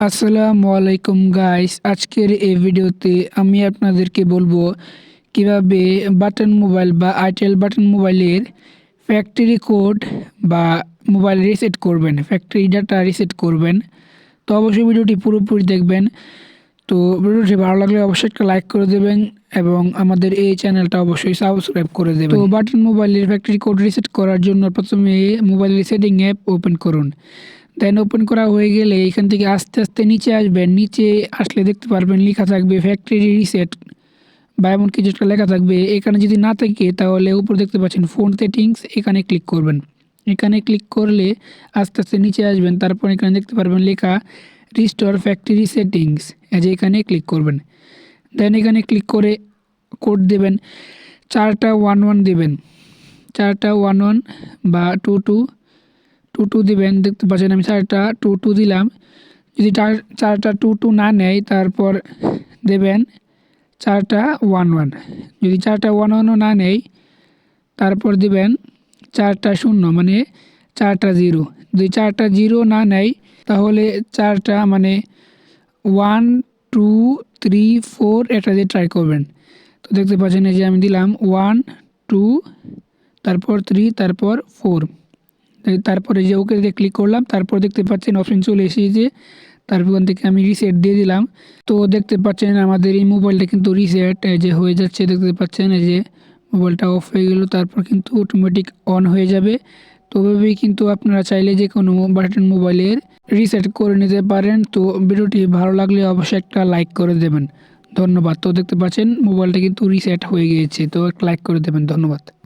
আসসালামু আলাইকুম গাইস আজকের এই ভিডিওতে আমি আপনাদেরকে বলব কীভাবে বাটন মোবাইল বা আইটেল বাটন মোবাইলের ফ্যাক্টরি কোড বা মোবাইল রিসেট করবেন ফ্যাক্টরি ডাটা রিসেট করবেন। তো অবশ্যই ভিডিওটি পুরোপুরি দেখবেন। তো ভিডিওটি ভালো লাগলে অবশ্যই একটা লাইক করে দেবেন এবং আমাদের এই চ্যানেলটা অবশ্যই সাবস্ক্রাইব করে দেবেন। তো বাটন মোবাইলের ফ্যাক্টরি কোড রিসেট করার জন্য প্রথমে মোবাইলের সেটিং অ্যাপ ওপেন করুন। দেন ওপেন করা হয়ে গেলে এখান থেকে আস্তে আস্তে নিচে আসবেন। নিচে আসলে দেখতে পারবেন লেখা থাকবে ফ্যাক্টরি রিসেট বা এমন কিছু একটা লেখা থাকবে। এখানে যদি না থাকে তাহলে উপর দেখতে পাচ্ছেন ফোন সেটিংস এখানে ক্লিক করবেন। এখানে ক্লিক করলে আস্তে আস্তে নিচে আসবেন। তারপর এখানে দেখতে পারবেন লেখা রিস্টোর ফ্যাক্টরি সেটিংস যে এখানে ক্লিক করবেন। দেন এখানে ক্লিক করে কোড দেবেন, চারটা ওয়ান ওয়ান দেবেন। চারটা ওয়ান ওয়ান বা টু টু টু টু দিবেন, দেখতে পাচ্ছেন আমি চারটা টু টু দিলাম। যদি চার, চারটা টু টু না নেয়, তারপর দেবেন চারটা ওয়ান ওয়ান যদি চারটা ওয়ান ওয়ানও না নেয়, তারপর দিবেন চারটা শূন্য মানে চারটা জিরো। যদি চারটা জিরো না নেয়, তাহলে চারটা মানে ওয়ান, টু, থ্রি, ফোর এটা দিয়ে ট্রাই করবেন। তো দেখতে পাচ্ছেন এই যে আমি দিলাম ওয়ান, টু, তারপর থ্রি, তারপর ফোর। তারপরে যে ওকে দিয়ে ক্লিক করলাম, তারপর দেখতে পাচ্ছেন অপশন চলে এসেছে। তারপর ওখান থেকে আমি রিসেট দিয়ে দিলাম। তো দেখতে পাচ্ছেন আমাদের এই মোবাইলটা কিন্তু রিসেট যে হয়ে যাচ্ছে, দেখতে পাচ্ছেন এই যে মোবাইলটা অফ হয়ে গেল, তারপর কিন্তু অটোমেটিক অন হয়ে যাবে। তো ওভাবেই কিন্তু আপনারা চাইলে যে কোনো বাটন মোবাইলের রিসেট করে নিতে পারেন। তো ভিডিওটি ভালো লাগলে অবশ্যই একটা লাইক করে দেবেন। ধন্যবাদ। তো দেখতে পাচ্ছেন মোবাইলটা কিন্তু রিসেট হয়ে গিয়েছে। তো একটা লাইক করে দেবেন। ধন্যবাদ।